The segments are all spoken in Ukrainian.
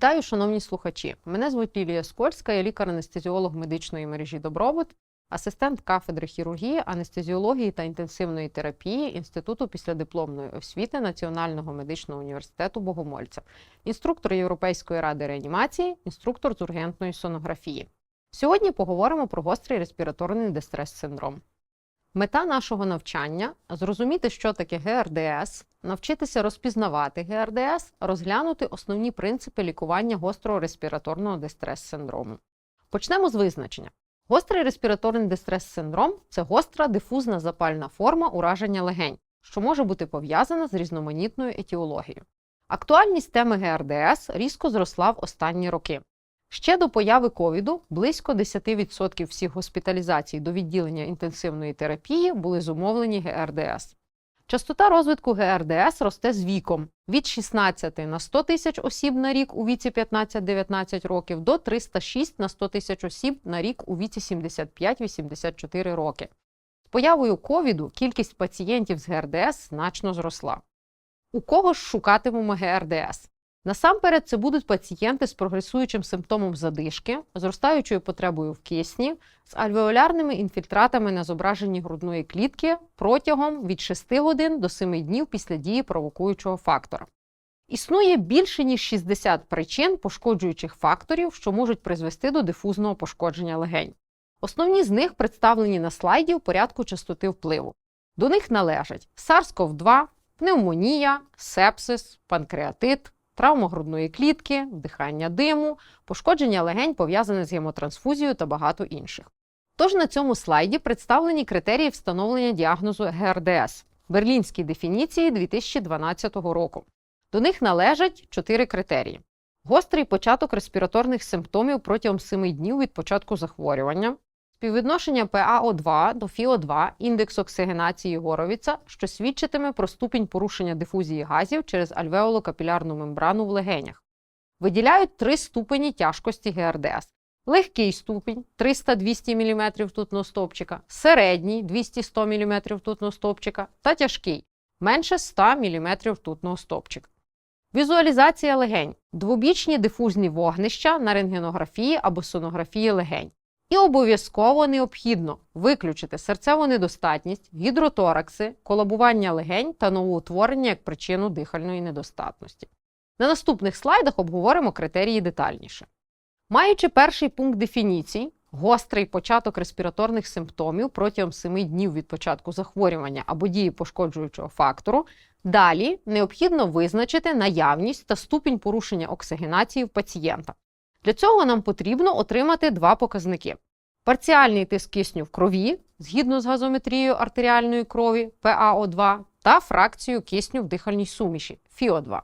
Вітаю, шановні слухачі. Мене звуть Лілія Скольська, я лікар-анестезіолог медичної мережі Добробут, асистент кафедри хірургії, анестезіології та інтенсивної терапії Інституту післядипломної освіти Національного медичного університету Богомольця, інструктор Європейської ради реанімації, інструктор з ургентної сонографії. Сьогодні поговоримо про гострий респіраторний дистрес-синдром. Мета нашого навчання зрозуміти, що таке ГРДС, навчитися розпізнавати ГРДС, розглянути основні принципи лікування гострого респіраторного дистрес-синдрому. Почнемо з визначення. Гострий респіраторний дистрес-синдром це гостра дифузна запальна форма ураження легень, що може бути пов'язана з різноманітною етіологією. Актуальність теми ГРДС різко зросла в останні роки. Ще до появи ковіду близько 10% всіх госпіталізацій до відділення інтенсивної терапії були зумовлені ГРДС. Частота розвитку ГРДС росте з віком від 16 на 100 тисяч осіб на рік у віці 15-19 років до 306 на 100 тисяч осіб на рік у віці 75-84 роки. З появою ковіду кількість пацієнтів з ГРДС значно зросла. У кого ж шукатимемо ГРДС? Насамперед, це будуть пацієнти з прогресуючим симптомом задишки, зростаючою потребою в кисні, з альвеолярними інфільтратами на зображенні грудної клітки протягом від 6 годин до 7 днів після дії провокуючого фактора. Існує більше ніж 60 причин пошкоджуючих факторів, що можуть призвести до дифузного пошкодження легень. Основні з них представлені на слайді в порядку частоти впливу. До них належать SARS-CoV-2, пневмонія, сепсис, панкреатит, травма грудної клітки, вдихання диму, пошкодження легень пов'язане з гемотрансфузією та багато інших. Тож на цьому слайді представлені критерії встановлення діагнозу ГРДС берлінській дефініції 2012 року. До них належать чотири критерії: гострий початок респіраторних симптомів протягом 7 днів від початку захворювання, співвідношення ПаО2 до ФіО2, індекс оксигенації Горовіца, що свідчитиме про ступінь порушення дифузії газів через альвеолокапілярну мембрану в легенях. Виділяють три ступені тяжкості ГРДС. Легкий ступінь 300-200 мм ртутного стовпчика, середній 200-100 мм ртутного стовпчика та тяжкий менше 100 мм ртутного стовпчика. Візуалізація легень двобічні дифузні вогнища на рентгенографії або сонографії легень. І обов'язково необхідно виключити серцеву недостатність, гідроторакси, колабування легень та новоутворення як причину дихальної недостатності. На наступних слайдах обговоримо критерії детальніше. Маючи перший пункт дефініцій, гострий початок респіраторних симптомів протягом 7 днів від початку захворювання або дії пошкоджуючого фактору, далі необхідно визначити наявність та ступінь порушення оксигенації в пацієнта. Для цього нам потрібно отримати два показники: парціальний тиск кисню в крові згідно з газометрією артеріальної крові ПаО2 та фракцію кисню в дихальній суміші ФіО2.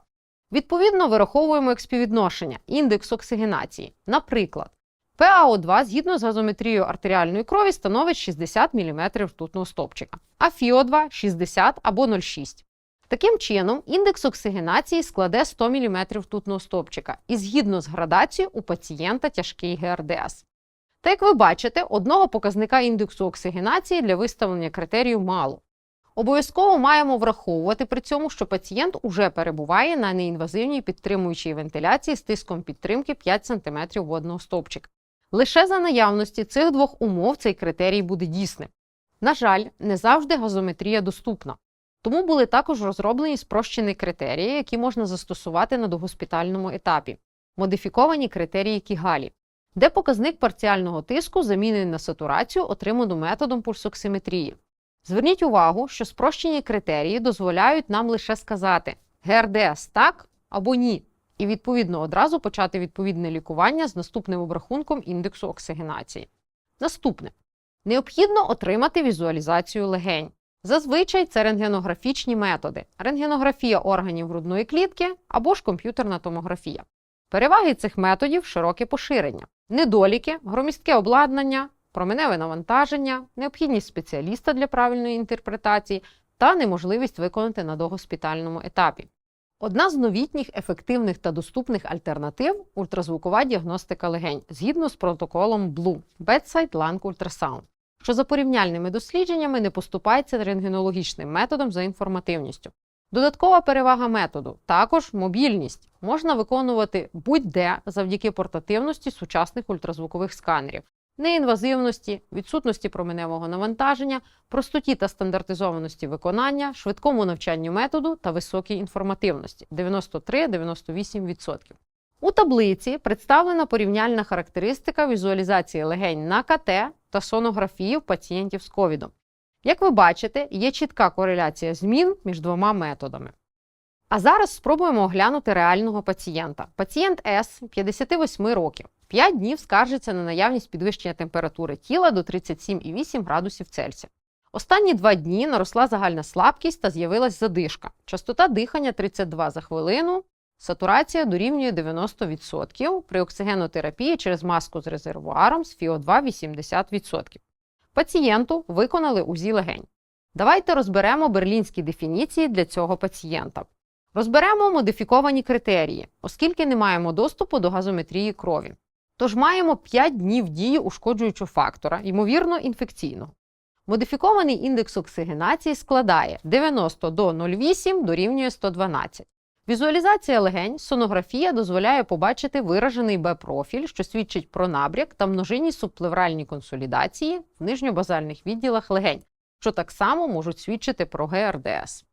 Відповідно, вираховуємо як співвідношення індекс оксигенації. Наприклад, ПаО2 згідно з газометрією артеріальної крові становить 60 мм ртутного стопчика, а ФіО2 60 або 0,6. Таким чином, індекс оксигенації складе 100 мм ртутного стовпчика і згідно з градацією у пацієнта тяжкий ГРДС. Та як ви бачите, одного показника індексу оксигенації для виставлення критерію мало. Обов'язково маємо враховувати при цьому, що пацієнт уже перебуває на неінвазивній підтримуючій вентиляції з тиском підтримки 5 см водного стовпчика. Лише за наявності цих двох умов цей критерій буде дійсним. На жаль, не завжди газометрія доступна. Тому були також розроблені спрощені критерії, які можна застосувати на догоспітальному етапі, модифіковані критерії Кігалі, де показник парціального тиску замінений на сатурацію, отриману методом пульсоксиметрії. Зверніть увагу, що спрощені критерії дозволяють нам лише сказати ГРДС так або ні, і відповідно одразу почати відповідне лікування з наступним обрахунком індексу оксигенації. Наступне необхідно отримати візуалізацію легень. Зазвичай це рентгенографічні методи, рентгенографія органів грудної клітки або ж комп'ютерна томографія. Переваги цих методів широке поширення, недоліки, громістке обладнання, променеве навантаження, необхідність спеціаліста для правильної інтерпретації та неможливість виконати на догоспітальному етапі. Одна з новітніх, ефективних та доступних альтернатив ультразвукова діагностика легень згідно з протоколом BLUE – Bedside Lung Ultrasound що за порівняльними дослідженнями не поступається рентгенологічним методом за інформативністю. Додаткова перевага методу також мобільність. Можна виконувати будь-де завдяки портативності сучасних ультразвукових сканерів, неінвазивності, відсутності променевого навантаження, простоті та стандартизованості виконання, швидкому навчанню методу та високій інформативності 93-98%. У таблиці представлена порівняльна характеристика візуалізації легень на КТ та сонографії в пацієнтів з ковідом. Як ви бачите, є чітка кореляція змін між двома методами. А зараз спробуємо оглянути реального пацієнта. Пацієнт С 58 років. 5 днів скаржиться на наявність підвищення температури тіла до 37,8 градусів Цельсія. Останні два дні наросла загальна слабкість та з'явилась задишка. Частота дихання 32 за хвилину, сатурація дорівнює 90%, при оксигенотерапії через маску з резервуаром з ФІО2 80%. Пацієнту виконали УЗІ легень. Давайте розберемо берлінські дефініції для цього пацієнта. Розберемо модифіковані критерії, оскільки не маємо доступу до газометрії крові. Тож маємо 5 днів дії ушкоджуючого фактора, ймовірно, інфекційного. Модифікований індекс оксигенації складає 90 до 0,8 дорівнює 112. Візуалізація легень, сонографія дозволяє побачити виражений Б-профіль, що свідчить про набряк та множинні субплевральні консолідації в нижньобазальних відділах легень, що так само можуть свідчити про ГРДС.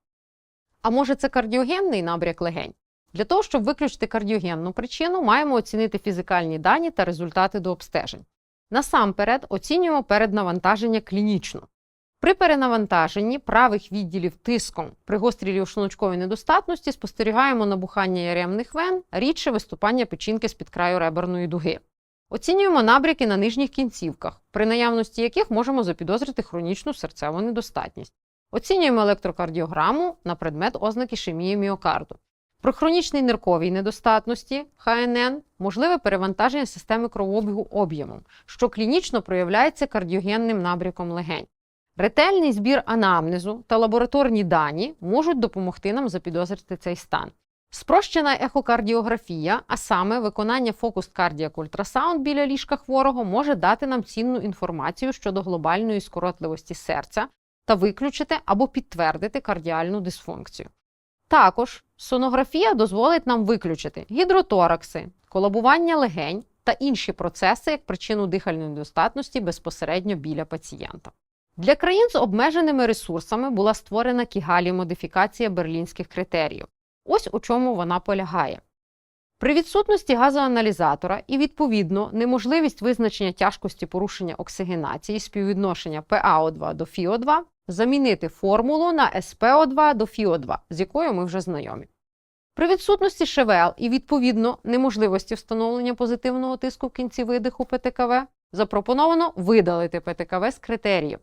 А може це кардіогенний набряк легень? Для того, щоб виключити кардіогенну причину, маємо оцінити фізикальні дані та результати до обстежень. Насамперед оцінюємо переднавантаження клінічно. При перенавантаженні правих відділів тиском при гострій лівошлуночковій недостатності спостерігаємо набухання яремних вен, рідше виступання печінки з-під краю реберної дуги. Оцінюємо набряки на нижніх кінцівках, при наявності яких можемо запідозрити хронічну серцеву недостатність. Оцінюємо електрокардіограму на предмет ознак ішемії міокарду. При хронічній нирковій недостатності ХНН можливе перевантаження системи кровообігу об'ємом, що клінічно проявляється кардіогенним набряком легень. Ретельний збір анамнезу та лабораторні дані можуть допомогти нам запідозрити цей стан. Спрощена ехокардіографія, а саме виконання фокус кардіак ультрасаунд біля ліжка хворого, може дати нам цінну інформацію щодо глобальної скоротливості серця та виключити або підтвердити кардіальну дисфункцію. Також сонографія дозволить нам виключити гідроторакси, колабування легень та інші процеси як причину дихальної недостатності безпосередньо біля пацієнта. Для країн з обмеженими ресурсами була створена Кігалі модифікація берлінських критеріїв. Ось у чому вона полягає. При відсутності газоаналізатора і, відповідно, неможливість визначення тяжкості порушення оксигенації співвідношення PaO2 до FiO2 замінити формулу на SPO2 до FiO2, з якою ми вже знайомі. При відсутності ШВЛ і, відповідно, неможливості встановлення позитивного тиску в кінці видиху ПТКВ запропоновано видалити ПТКВ з критеріїв.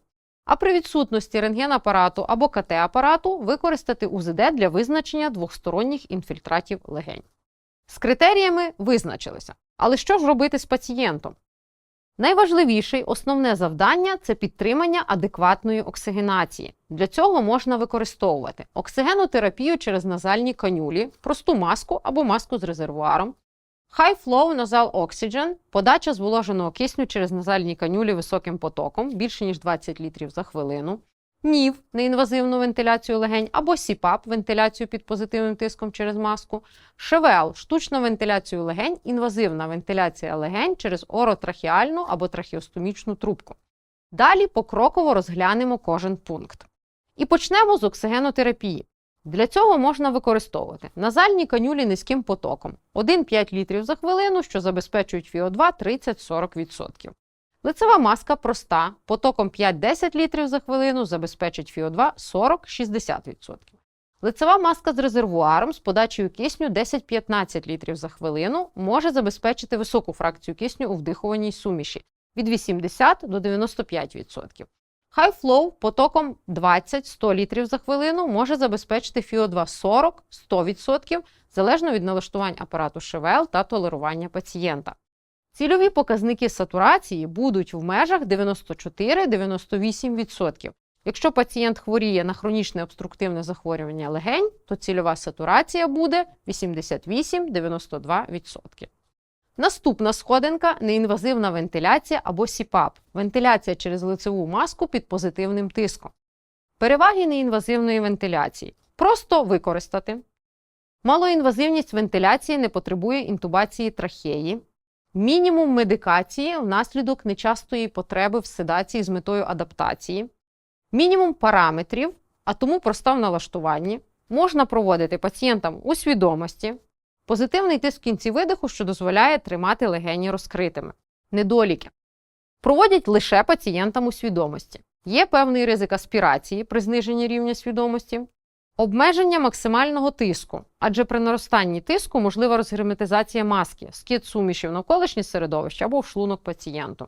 А при відсутності рентгенапарату або КТ-апарату використати УЗД для визначення двохсторонніх інфільтратів легень. З критеріями визначилися. Але що ж робити з пацієнтом? Найважливіше основне завдання це підтримання адекватної оксигенації. Для цього можна використовувати оксигенотерапію через назальні канюлі, просту маску або маску з резервуаром, High Flow Nasal Oxygen – подача зволоженого кисню через назальні канюлі високим потоком, більше ніж 20 літрів за хвилину, НІВ – неінвазивну вентиляцію легень або СІПАП – вентиляцію під позитивним тиском через маску, ШВЛ – штучну вентиляцію легень, інвазивна вентиляція легень через оротрахеальну або трахеостомічну трубку. Далі покроково розглянемо кожен пункт. І почнемо з оксигенотерапії. Для цього можна використовувати назальні канюлі низьким потоком 1-5 літрів за хвилину, що забезпечують ФІО2 30-40%. Лицева маска проста, потоком 5-10 літрів за хвилину забезпечить ФІО2 40-60%. Лицева маска з резервуаром з подачею кисню 10-15 літрів за хвилину може забезпечити високу фракцію кисню у вдихуваній суміші від 80 до 95%. High Flow потоком 20-100 літрів за хвилину може забезпечити ФІО2 40-100% залежно від налаштувань апарату ШВЛ та толерування пацієнта. Цільові показники сатурації будуть в межах 94-98%. Якщо пацієнт хворіє на хронічне обструктивне захворювання легень, то цільова сатурація буде 88-92%. Наступна сходинка неінвазивна вентиляція або СІПАП вентиляція через лицеву маску під позитивним тиском. Переваги неінвазивної вентиляції. Просто використати. Малоінвазивність вентиляції не потребує інтубації трахеї. Мінімум медикації внаслідок нечастої потреби в седації з метою адаптації. Мінімум параметрів, а тому проста в налаштуванні, можна проводити пацієнтам у свідомості, позитивний тиск в кінці видиху, що дозволяє тримати легені розкритими. Недоліки. Проводять лише пацієнтам у свідомості. Є певний ризик аспірації при зниженні рівня свідомості, обмеження максимального тиску, адже при наростанні тиску можлива розгерметизація маски, скид суміші в навколишнє середовище або в шлунок пацієнту.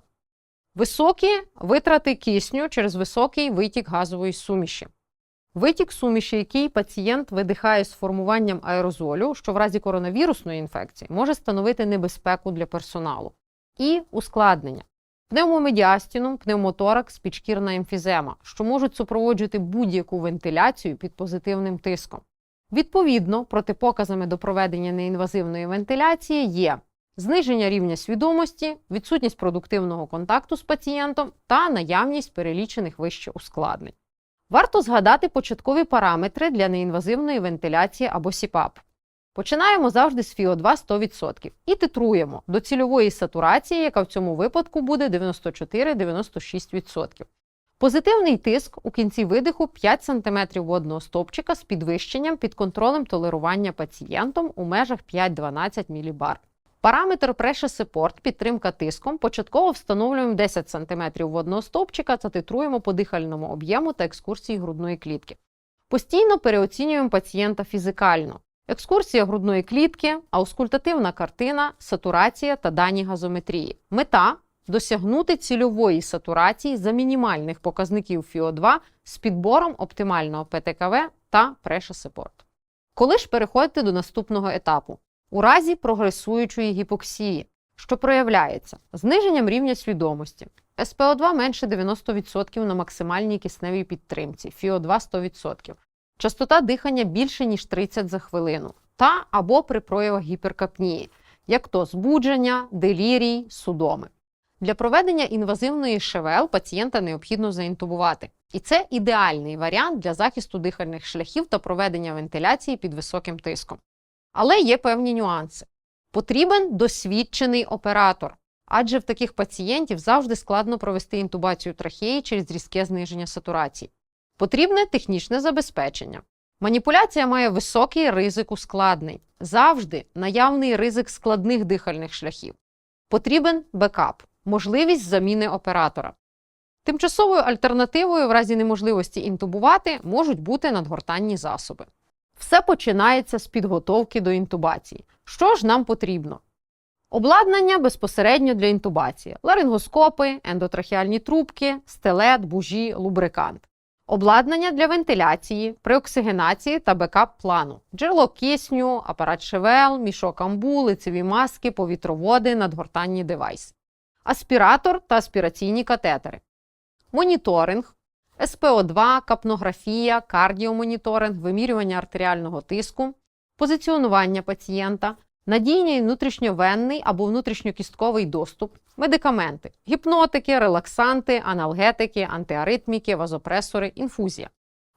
Високі витрати кисню через високий витік газової суміші. Витік суміші, який пацієнт видихає з формуванням аерозолю, що в разі коронавірусної інфекції може становити небезпеку для персоналу. І ускладнення. Пневмомедіастінум, пневмоторакс, підшкірна емфізема, що можуть супроводжувати будь-яку вентиляцію під позитивним тиском. Відповідно, протипоказами до проведення неінвазивної вентиляції є зниження рівня свідомості, відсутність продуктивного контакту з пацієнтом та наявність перелічених вище ускладнень. Варто згадати початкові параметри для неінвазивної вентиляції або СІПАП. Починаємо завжди з ФІО2 100% і титруємо до цільової сатурації, яка в цьому випадку буде 94-96%. Позитивний тиск у кінці видиху 5 см водного стовпчика з підвищенням під контролем толерування пацієнтом у межах 5-12 мбар. Параметр Pressure Support, підтримка тиском, початково встановлюємо 10 см водного стовпчика та титруємо по дихальному об'єму та екскурсії грудної клітки. Постійно переоцінюємо пацієнта фізикально. Екскурсія грудної клітки, аускультативна картина, сатурація та дані газометрії. Мета досягнути цільової сатурації за мінімальних показників ФІО2 з підбором оптимального ПТКВ та Support. Коли ж переходити до наступного етапу? У разі прогресуючої гіпоксії, що проявляється зниженням рівня свідомості, СПО2 менше 90% на максимальній кисневій підтримці, ФІО2 100%, частота дихання більше, ніж 30 за хвилину, та або при проявах гіперкапнії, як то збудження, делірій, судоми. Для проведення інвазивної ШВЛ пацієнта необхідно заінтубувати. І це ідеальний варіант для захисту дихальних шляхів та проведення вентиляції під високим тиском. Але є певні нюанси. Потрібен досвідчений оператор, адже в таких пацієнтів завжди складно провести інтубацію трахеї через різке зниження сатурації. Потрібне технічне забезпечення. Маніпуляція має високий ризик ускладнень, завжди наявний ризик складних дихальних шляхів. Потрібен бекап, можливість заміни оператора. Тимчасовою альтернативою в разі неможливості інтубувати можуть бути надгортанні засоби. Все починається з підготовки до інтубації. Що ж нам потрібно? Обладнання безпосередньо для інтубації: ларингоскопи, ендотрахеальні трубки, стелет, бужі, лубрикант. Обладнання для вентиляції, преоксигенації та бекап плану, джерело кисню, апарат ШВЛ, мішок амбу, лицеві маски, повітроводи, надгортанні девайси, аспіратор та аспіраційні катетери, моніторинг, СПО2, капнографія, кардіомоніторинг, вимірювання артеріального тиску, позиціонування пацієнта, надійний внутрішньовенний або внутрішньокістковий доступ, медикаменти, гіпнотики, релаксанти, аналгетики, антиаритміки, вазопресори, інфузія.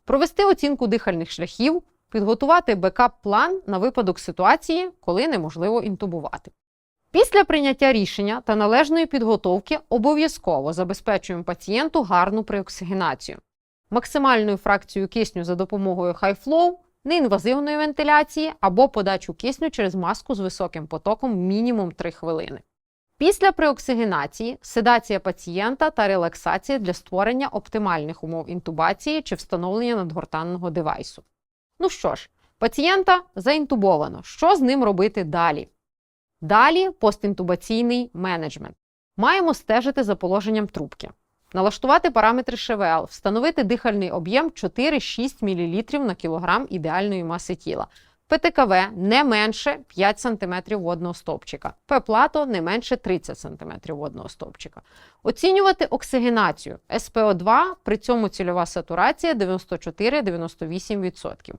Провести оцінку дихальних шляхів, підготувати бекап-план на випадок ситуації, коли неможливо інтубувати. Після прийняття рішення та належної підготовки обов'язково забезпечуємо пацієнту гарну преоксигенацію, максимальною фракцію кисню за допомогою high-flow, неінвазивної вентиляції або подачу кисню через маску з високим потоком мінімум 3 хвилини. Після преоксигенації седація пацієнта та релаксація для створення оптимальних умов інтубації чи встановлення надгортанного девайсу. Ну що ж, пацієнта заінтубовано. Що з ним робити далі? Далі постінтубаційний менеджмент. Маємо стежити за положенням трубки, налаштувати параметри ШВЛ, встановити дихальний об'єм 4-6 мл на кілограм ідеальної маси тіла. ПТКВ не менше 5 см водного стовпчика, П-плато не менше 30 см водного стовпчика. Оцінювати оксигенацію СПО2, при цьому цільова сатурація 94-98%.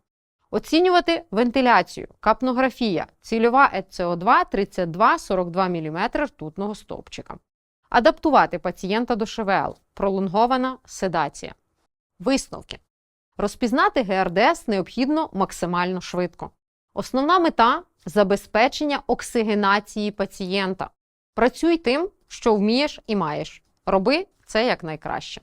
Оцінювати вентиляцію, капнографія, цільова ЕЦО2 32-42 мм ртутного стовпчика. Адаптувати пацієнта до ШВЛ, пролонгована седація. Висновки. Розпізнати ГРДС необхідно максимально швидко. Основна мета забезпечення оксигенації пацієнта. Працюй тим, що вмієш і маєш. Роби це якнайкраще.